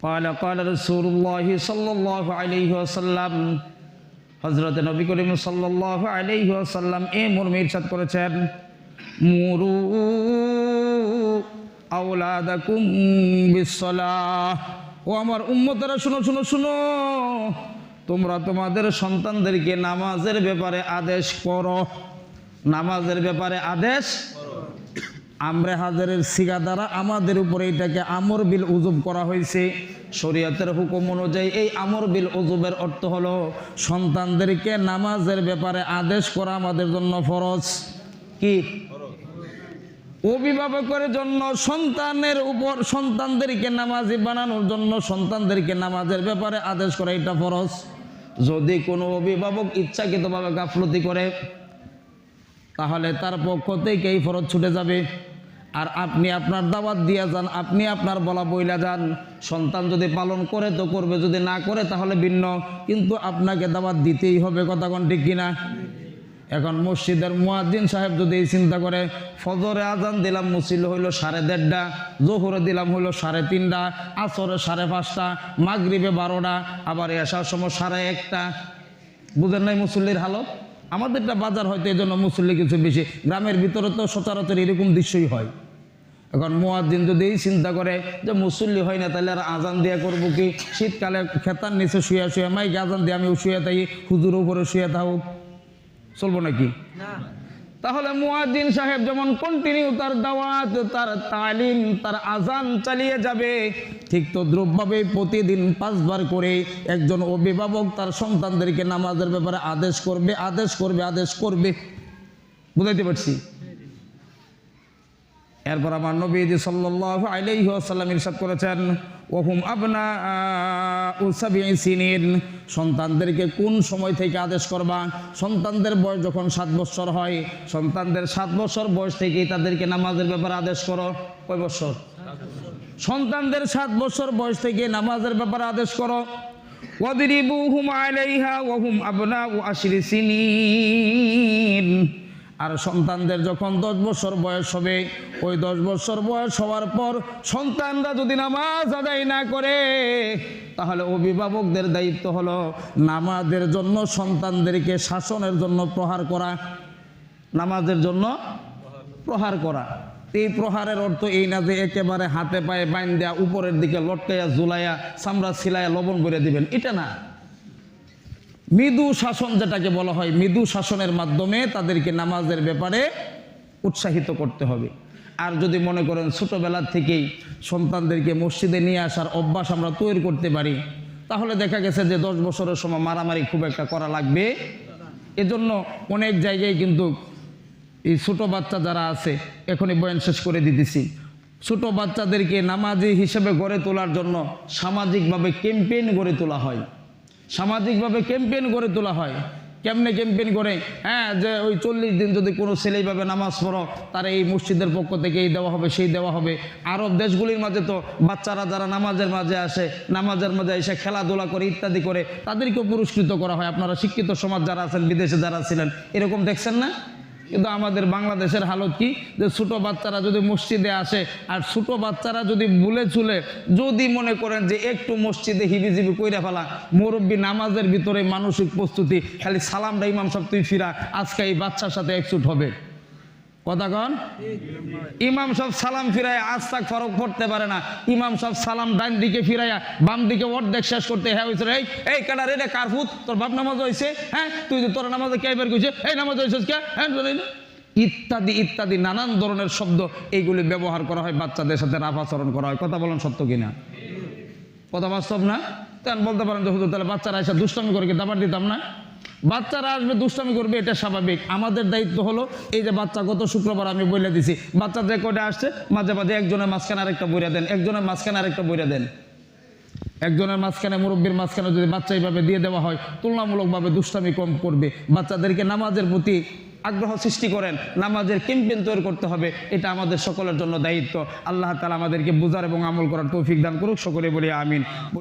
قال قال رسول الله صلى الله عليه وسلم হজরত নবী করিম সাল্লাহ আলাইহি ওয়াসাল্লাম এ মর্মে ইরশাদ করেছেন মুরু আওলাদাকুম বিসসালাহ ও আমার উম্মতরা শুনো শুনো শুনো তোমরা তোমাদের সন্তানদেরকে নামাজের ব্যাপারে আদেশ করো নামাজের ব্যাপারে আদেশ আমরে হাজারের সিগা দ্বারা আমাদের উপরে এটাকে আমর বিল উজুব করা হয়েছে। শরীয়তের হুকুম অনুযায়ী এই আমর বিল উজুবের অর্থ হলো সন্তানদেরকে নামাজের ব্যাপারে আদেশ করা আমাদের জন্য ফরজ। কি? অভিভাবকের জন্য সন্তানের উপর সন্তানদেরকে নামাজি বানানোর জন্য সন্তানদেরকে নামাজের ব্যাপারে আদেশ করা এটা ফরজ। যদি কোনো অভিভাবক ইচ্ছাকৃতভাবে গাফলতি করে, তাহলে তার পক্ষ থেকে এই ফরজ ছুটে যাবে। আর আপনি আপনার দাওয়াত দিয়ে যান, আপনি আপনার বলা বইলা যান। সন্তান যদি পালন করে তো করবে, যদি না করে তাহলে ভিন্ন। কিন্তু আপনাকে দাওয়াত দিতেই হবে, কথা কোন ঠিক কিনা? এখন মসজিদের মুয়াজ্জিন সাহেব যদি এই চিন্তা করে, ফজরে আজান দিলাম মুসিল হইল সাড়ে দেড়টা, জোহরে দিলাম হইল সাড়ে তিনটা, আসরে সাড়ে পাঁচটা, মাগরিবে বারোটা, আবার এসার সময় সাড়ে একটা। বুঝেন নাই মুসল্লির হালত? আমাদেরটা বাজার হয়তো এই জন্য মুসল্লি কিছু বেশি। গ্রামের ভিতরে তো সচরাচর এরকম দৃশ্যই হয়। এখন মুয়াজ্জিন যদি এই চিন্তা করে যে মুসল্লি হয় না তাহলে আর আজান দিয়া করব কি? শীতকালে খেতার নিচে শুয়ে শুয়ে মাইকে আজান দিয়ে আমি শুয়ে থাকি হুজুর উপরে শুয়ে থাকুক চলবো নাকি? তাহলে মুয়াজ্জিন সাহেব যেমন কন্টিনিউ তার দাওয়াত তার তালিম তার আজান চালিয়ে যাবে ঠিক তো দ্রব্যভাবে প্রতিদিন পাঁচবার করে একজন অভিভাবক তার সন্তানদেরকে নামাজের ব্যাপারে আদেশ করবে আদেশ করবে আদেশ করবে। বুঝাইতে পারছি? এরপর আমার নবীজি সাল্লাহ আলাইহি ইরশাদ করেছেন, ওহুম আবনা সিনিন সন্তানদেরকে কোন সময় থেকে আদেশ করবা? সন্তানদের বয়স যখন সাত বছর হয়, সন্তানদের সাত বছর বয়স থেকেই তাদেরকে নামাজের ব্যাপারে আদেশ করো। কয় বছর? সন্তানদের সাত বছর বয়স থেকে নামাজের ব্যাপারে আদেশ করো। ওয়াদরিবুহুম আলাইহা ওয়াহুম আবনা আশরি সিনিন। আর সন্তানদের যখন দশ বছর বয়স হবে, ওই দশ বছর বয়স হওয়ার পর সন্তানরা যদি নামাজ আদায় না করে, তাহলে অভিভাবকদের দায়িত্ব হলো নামাজের জন্য সন্তানদেরকে শাসনের জন্য প্রহার করা, নামাজের জন্য প্রহার করা। এই প্রহারের অর্থ এই না যে একেবারে হাতে পায়ে বাইন দেয়া, উপরের দিকে লটকাইয়া জুলাইয়া চামড়া ছিলাইয়া লবণ করে দিবেন। এটা না। মৃদু শাসন যেটাকে বলা হয় মৃদু শাসনের মাধ্যমে তাদেরকে নামাজের ব্যাপারে উৎসাহিত করতে হবে। আর যদি মনে করেন ছোটোবেলা থেকেই সন্তানদেরকে মসজিদে নিয়ে আসার অভ্যাস আমরা তৈরি করতে পারি, তাহলে দেখা গেছে যে দশ বছরের সময় মারামারি খুব একটা করা লাগবে। এজন্য অনেক জায়গায় কিন্তু এই ছোটো বাচ্চা যারা আছে, এখনই বয়ান শেষ করে দিতেছি। ছোট বাচ্চাদেরকে নামাজি হিসেবে গড়ে তোলার জন্য সামাজিকভাবে ক্যাম্পেইন গড়ে তোলা হয়। সামাজিকভাবে ক্যাম্পেন করে তোলা হয়। কেমনে ক্যাম্পেন করে? হ্যাঁ যে ওই চল্লিশ দিন যদি কোনো ছেলে এইভাবে নামাজ পড়ো, তার এই মসজিদের পক্ষ থেকে এই দেওয়া হবে, সেই দেওয়া হবে। আরব দেশগুলির মাঝে তো বাচ্চারা যারা নামাজের মাঝে আসে, নামাজের মাঝে এসে খেলাধুলা করে, ইত্যাদি করে, তাদেরকেও পুরস্কৃত করা হয়। আপনারা শিক্ষিত সমাজ যারা আছেন, বিদেশে যারা ছিলেন, এরকম দেখছেন না? কিন্তু আমাদের বাংলাদেশের হালত কি? যে ছোট বাচ্চারা যদি মসজিদে আসে, আর ছোট বাচ্চারা যদি ভুলে চুলে, যদি মনে করেন যে একটু মসজিদে হিবিজিবি কইরা ফেলা, মুরব্বী নামাজের ভিতরে মানসিক প্রস্তুতি, খালি সালামটা ইমাম সব তুই ফিরা, আজকে এই বাচ্চার সাথে একচুট হবে। কন? ইমাম সব সালাম ফিরায় আস্তাক ফরক পড়তে পারে না। ইমাম সব সালাম ডান দিকে ফিরাইয়া বাম দিকে অর্ধেক শেষ করতে হ্যাঁ হয়েছে এই এই কাটা রে কারফুত তোর বাপ নামাজ হয়েছে হ্যাঁ? তুই তোর নামাজে কে বের করছিস এই নামাজ হয়েছিস কে? হ্যাঁ ইত্যাদি ইত্যাদি, নানান ধরনের শব্দ এইগুলি ব্যবহার করা হয়, বাচ্চাদের সাথে রাফ আচরণ করা হয়। কথা বলেন সত্য কিনা? কথা বাস্তব না? তেন বলতে পারেন যে, হুজুর, তাহলে বাচ্চারা এসে দুষ্টামি করে কি দাবার দিতাম না? বাচ্চারা আসবে, দুষ্টামি করবে, এটা স্বাভাবিক। আমাদের দায়িত্ব হলো, এই যে বাচ্চা, গত শুক্রবার আমি বলে দিছি, বাচ্চা যে কটা আসছে, মাঝে মাঝে একজনের মাঝখানে আরেকটা বইরা দেন, একজনের মাঝখানে আরেকটা বইরা দেন। একজনের মাঝখানে, মুরব্বীর মাঝখানে যদি বাচ্চা এইভাবে দিয়ে দেওয়া হয়, তুলনামূলকভাবে দুষ্টামি কম করবে। বাচ্চাদেরকে নামাজের প্রতি আগ্রহ সৃষ্টি করেন, নামাজের ক্যাম্পেইন তৈরি করতে হবে, এটা আমাদের সকলের জন্য দায়িত্ব। আল্লাহ তালা আমাদেরকে বোঝার এবং আমল করার তৌফিক দান করুক সকলে বলি আমিন।